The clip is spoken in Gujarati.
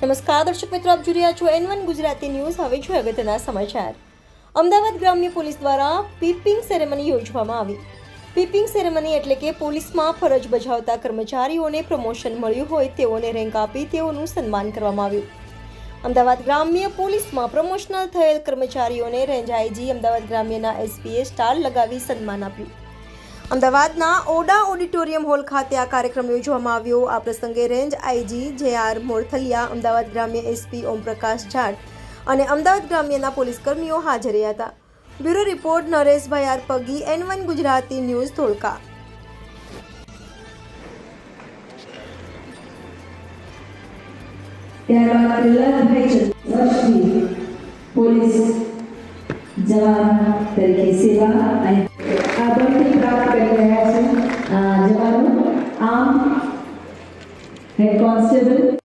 નમસ્કાર, દર્શક મિત્રો, આપ જોઈ રહ્યા છો એન વન ગુજરાતી ન્યૂઝ. હવે છું અગત્યના સમાચાર. અમદાવાદ ગ્રામ્ય પોલીસ દ્વારા પીપિંગ સેરેમની યોજવામાં આવી. પીપિંગ સેરેમની એટલે કે પોલીસમાં ફરજ બજાવતા કર્મચારીઓને પ્રમોશન મળ્યું હોય તેઓને રેન્ક આપી તેઓનું સન્માન કરવામાં આવ્યું. અમદાવાદ ગ્રામ્ય પોલીસમાં પ્રમોશનલ થયેલ કર્મચારીઓને રેન્જ આઈજી અમદાવાદ ગ્રામ્યના એસપીએ સ્ટાર લગાવી સન્માન આપ્યું. અમદાવાદના ઓડા ઓડિટોરિયમ હોલ ખાતે આ કાર્યક્રમ યોજવામાં આવ્યો. આ પ્રસંગે range IG J R Morthaliya, Ahmedabad ગ્રામ્ય એસપી ઓમપ્રકાશ જાટ અને અમદાવાદ ગ્રામ્યના પોલીસ કર્મીઓ હાજર રહ્યા હતા. Bureau report, Nareshbhai R Pagi, N one Gujarati news Dholka. Police જવાન તરીકે સેવા અને રહ્યા છે